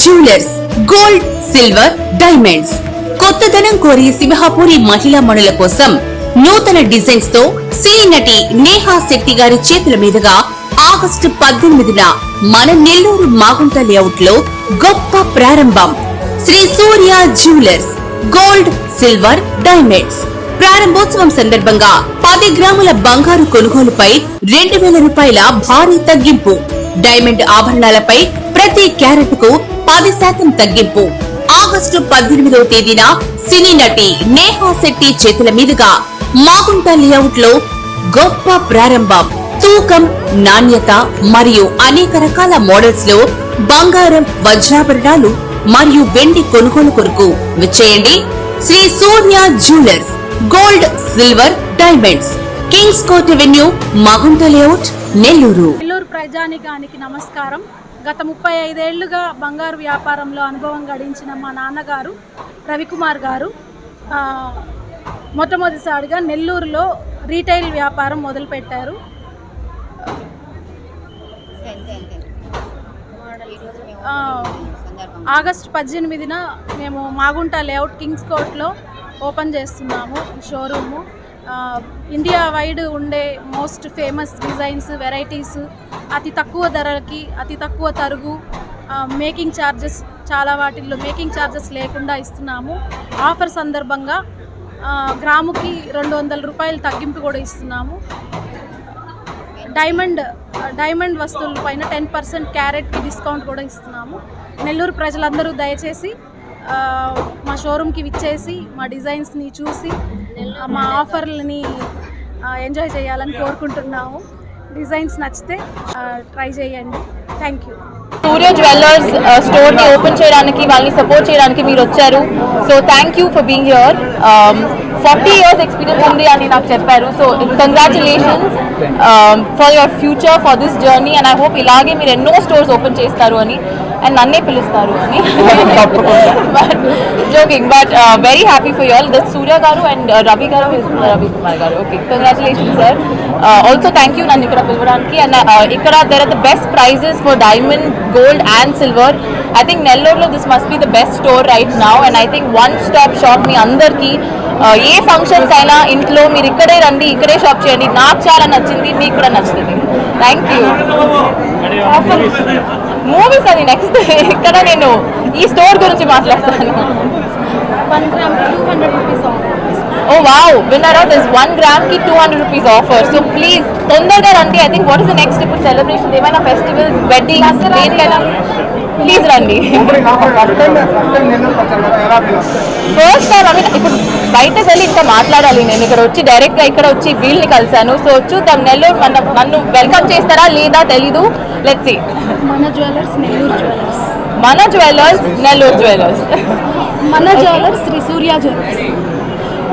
Jewellers gold silver diamonds కొత్తదనం కోరి సింహాపూరి మహిళా మణుల కోసం నూతన డిజైన్స్తో సినీ నటి నేహా శెట్టి గారి చేతుల మీదుగా ఆగస్టు పద్దెనిమిదిన మన నెల్లూరు మాగుంట లేఅవుట్లో గొప్ప ప్రారంభం. Shri Surya jewellers gold silver diamonds ప్రారంభోత్సవం సందర్భంగా పది గ్రాముల బంగారు కొనుగోలుపై రెండు వేల రూపాయల భారీ తగ్గింపు. డైమండ్ ఆభరణాలపై ప్రతి క్యారెట్కు పది శాతం తగ్గింపు. ఆగస్టు పద్దెనిమిదవ తేదీన సినీ నటి నేహా శెట్టి చేతుల మీదుగా మాగుంట లేఅవుట్లో గొప్ప ప్రారంభం. తూకం నాణ్యత మరియు అనేక రకాల మోడల్స్లో బంగారం వజ్రాభరణాలు మరియు వెండి కొనుగోలు కొరకు విచ్చేయండి. Shri Surya jewellers gold silver diamonds. Kings court avenue Magunta layout Nellore. Nellore ప్రజానికానికి నమస్కారం. గత ముప్పై ఐదేళ్ళుగా బంగారు వ్యాపారంలో అనుభవం గడించిన మా నాన్నగారు రవికుమార్ గారు మొట్టమొదటిసారిగా నెల్లూరులో రీటైల్ వ్యాపారం మొదలుపెట్టారు. ఆగస్ట్ పద్దెనిమిదిన మేము మాగుంట లేఅవుట్ కింగ్స్ కోర్ట్లో ఓపెన్ చేస్తున్నాము షోరూము. ఇండియా వైడ్ ఉండే మోస్ట్ ఫేమస్ డిజైన్స్ వెరైటీస్ అతి తక్కువ ధరలకి అతి తక్కువ తరుగు మేకింగ్ ఛార్జెస్ చాలా వాటిల్లో మేకింగ్ ఛార్జెస్ లేకుండా ఇస్తున్నాము. ఆఫర్ సందర్భంగా గ్రాముకి రెండు వందల రూపాయలు తగ్గింపు కూడా ఇస్తున్నాము. డైమండ్ డైమండ్ వస్తువుల పైన టెన్ పర్సెంట్ క్యారెట్కి డిస్కౌంట్ కూడా ఇస్తున్నాము. నెల్లూరు ప్రజలందరూ దయచేసి మా షోరూమ్కి విచ్చేసి మా డిజైన్స్ని చూసి మా ఆఫర్లని ఎంజాయ్ చేయాలని కోరుకుంటున్నాము. డిజైన్స్ నచ్చితే ట్రై చేయండి. థ్యాంక్ యూ సూర్య జ్యువెలర్స్ స్టోర్ని ఓపెన్ చేయడానికి వాళ్ళని సపోర్ట్ చేయడానికి మీరు వచ్చారు. So thank you for being here forty years experience ఉంది అని నాకు చెప్పారు. So congratulations for your future for this journey and I hope ఇలాగే మీరు ఎన్నో స్టోర్స్ ఓపెన్ చేస్తారు అని అండ్ నన్నే పిలుస్తారు అని. Joking but very happy for you all that Surya garu and Ravi garu Ravi Kumar garu okay congratulation sir also thank you నన్ను ఇక్కడ పిలవడానికి అండ్ ఇక్కడ there are the best prizes for diamond gold and silver I think నెల్లూరులో this must be the best store right now and I think one stop shop మీ అందరికీ ఏ functions అయినా ఇంట్లో మీరు ఇక్కడే రండి ఇక్కడే షాప్ చేయండి. నాకు చాలా నచ్చింది మీకు కూడా నచ్చుతుంది. థ్యాంక్ యూ మూవీస్ అది నెక్స్ట్ ఇక్కడ నేను ఈ స్టోర్ గురించి మాట్లాడతాను. Oh wow winner this one గ్రామ్కి two hundred rupees offer so please తొందరగా రండి. I think what is the next ఇప్పుడు సెలబ్రేషన్ ఏమైనా ఫెస్టివల్స్ వెడ్డింగ్స్ దేనికైనా? ప్లీజ్ రండి. ఫస్ట్ టైం అంటే ఇప్పుడు బయటకు వెళ్ళి ఇంకా మాట్లాడాలి. నేను ఇక్కడ వచ్చి డైరెక్ట్గా ఇక్కడ వచ్చి వీళ్ళని కలిసాను సో చూద్దాం నెల్లూరు మన నన్ను వెల్కమ్ చేస్తారా లేదా తెలీదు. లెట్స్ సి మన జ్యువెలర్స్ నెల్లూరు జ్యువెలర్స్ మన జ్యువెలర్స్ నెల్లూరు జ్యువెలర్స్ మన జ్యువెలర్స్ శ్రీ సూర్య జ్యువెలర్స్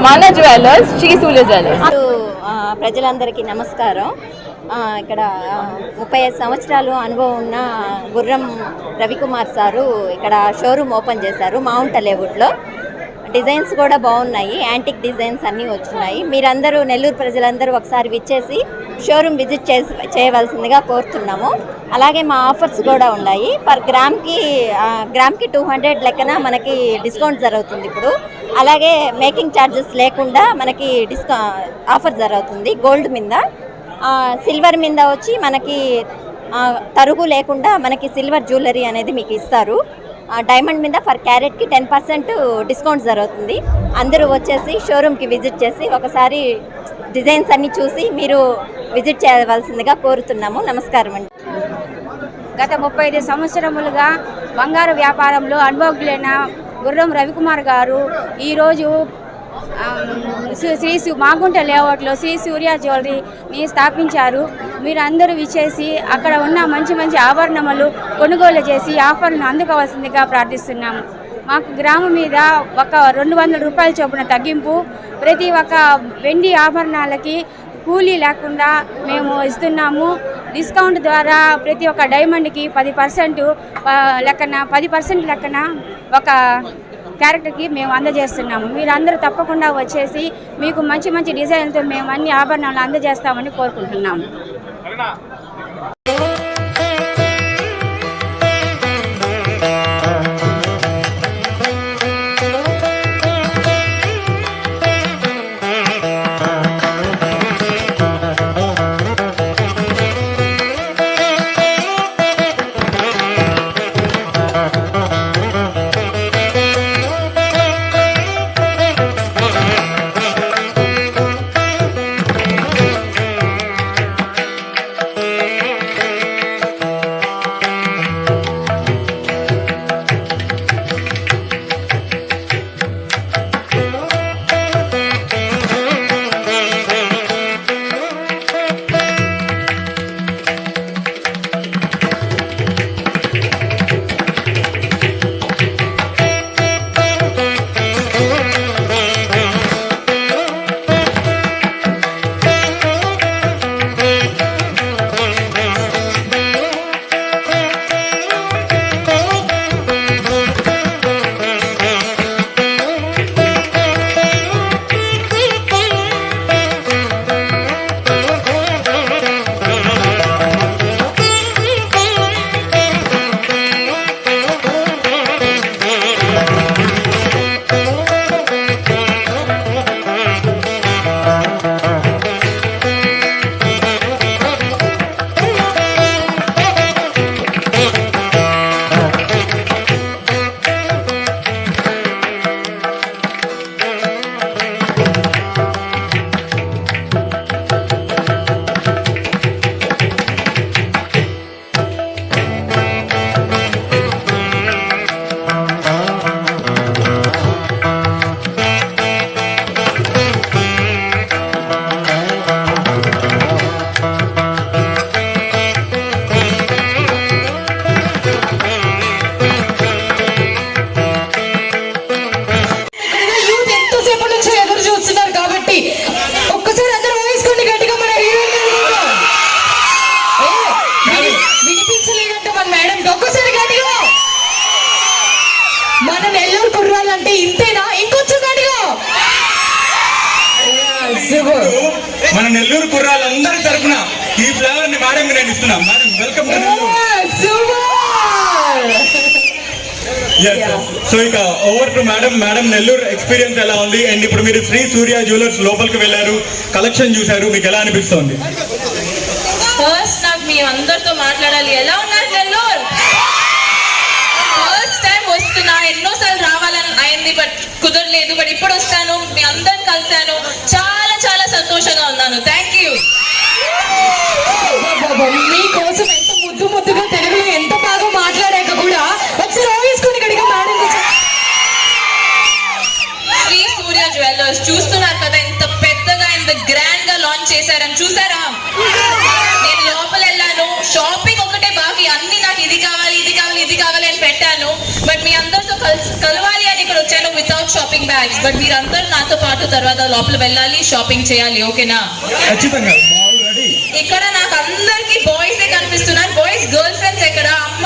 మన జ్యువెలర్స్ శ్రీ సూర్య జ్యువెలర్స్ ప్రజలందరికీ నమస్కారం. ఇక్కడ ముప్పై ఐదు సంవత్సరాలు అనుభవం ఉన్న గుర్రం రవికుమార్ సారు ఇక్కడ షోరూమ్ ఓపెన్ చేశారు మౌంట్ అలేవుడ్లో. డిజైన్స్ కూడా బాగున్నాయి యాంటిక్ డిజైన్స్ అన్నీ వచ్చినాయి. మీరందరూ నెల్లూరు ప్రజలందరూ ఒకసారి విచ్చేసి షోరూమ్ విజిట్ చేసి చేయవలసిందిగా కోరుతున్నాము. అలాగే మా ఆఫర్స్ కూడా ఉన్నాయి. పర్ గ్రామ్కి గ్రామ్కి టూ హండ్రెడ్ లెక్కన మనకి డిస్కౌంట్ జరుగుతుంది ఇప్పుడు. అలాగే మేకింగ్ ఛార్జెస్ లేకుండా మనకి డిస్కౌ ఆఫర్ జరుగుతుంది గోల్డ్ మీద. సిల్వర్ మీద వచ్చి మనకి తరుగు లేకుండా మనకి సిల్వర్ జ్యువెలరీ అనేది మీకు ఇస్తారు. డైమండ్ మీద ఫర్ క్యారెట్కి టెన్ పర్సెంట్ డిస్కౌంట్ జరుగుతుంది. అందరూ వచ్చేసి షోరూమ్కి విజిట్ చేసి ఒకసారి డిజైన్స్ అన్నీ చూసి మీరు విజిట్ చేయవలసిందిగా కోరుతున్నాము. నమస్కారం అండి. గత ముప్పై ఐదు సంవత్సరములుగా బంగారు వ్యాపారంలో అనుభవజ్ఞులైన గుర్రం రవికుమార్ గారు ఈరోజు శ్రీ సు- మాగుంట లేఅవుట్లో శ్రీ సూర్య జ్యువెలరీని స్థాపించారు. మీరు అందరూ విచ్చేసి అక్కడ ఉన్న మంచి మంచి ఆభరణములు కొనుగోలు చేసి ఆఫర్ను అందుకోవాల్సిందిగా ప్రార్థిస్తున్నాము. మాకు గ్రామం మీద ఒక రెండు వందల రూపాయల చొప్పున తగ్గింపు ప్రతి ఒక్క వెండి ఆభరణాలకి కూలీ లేకుండా మేము ఇస్తున్నాము. డిస్కౌంట్ ద్వారా ప్రతి ఒక్క డైమండ్కి పది పర్సెంట్ లెక్కన పది పర్సెంట్ లెక్కన ఒక క్యారెక్టర్కి మేము అందజేస్తున్నాము. మీరందరూ తప్పకుండా వచ్చేసి మీకు మంచి మంచి డిజైన్లతో మేము అన్ని ఆభరణాలు అందజేస్తామని కోరుకుంటున్నాము. మన నెల్లూరు కుర్రాళ్ళందరి తరపున ఈ ఫ్లేవర్ని మేడం నేను ఇస్తున్నా మేడం వెల్కమ్ సో ఇక over to madam madam Nellore experience ఎలా ఉంది? అండ్ ఇప్పుడు మీరు శ్రీ సూర్య జ్యువెలర్స్ లోపలికి వెళ్ళారు. కలెక్షన్ చూశారు. మీకు ఎలా అనిపిస్తోంది? ఫస్ట్ నాకు మీ అందరితో మాట్లాడాలి. ఎలా ఉన్నారు నెల్లూరు? ఫస్ట్ టైం వస్తున్నా. ఎన్నోసార్లు రావాలని అయింది బట్ కుదరలేదు. బట్ ఇప్పుడు వస్తాను. మీ అందరు కలిశాను. చాలా చాలా సంతోషంగా ఉన్నాను. థ్యాంక్ యూ మీకోసం ఎంత ముద్దు ముద్దుగా తెలుగులో ఎంత బాగా మాట్లాడాక కూడా ఒకసారి ఓవేసుకుని ఇక్కడికి మేడం శ్రీ సూర్య జ్యువెలర్స్ చూస్తున్నారు కదా ఎంత పెద్దగా ఎంత గ్రాండ్గా లాంచ్ చేశారని చూసారా? నేను లోపల వెళ్ళాను. షాపింగ్ ఒకటే బాకీ అన్ని నాకు ఇది కావాలి ఇది కావాలి ఇది కావాలి అని పెట్టాను బట్ మీ అందరితో కలిసి కలవాలి అని ఇక్కడ వితౌట్ షాపింగ్ బ్యాగ్స్ బట్ మీరందరూ నాతో పాటు తర్వాత లోపల వెళ్ళాలి షాపింగ్ చేయాలి ఓకేనా? ఖచ్చితంగా. ఇక్కడ నాకు అందరికి బాయ్స్ కనిపిస్తున్నారు. బాయ్స్ గర్ల్ ఫ్రెండ్స్ ఎక్కడ? అమ్మ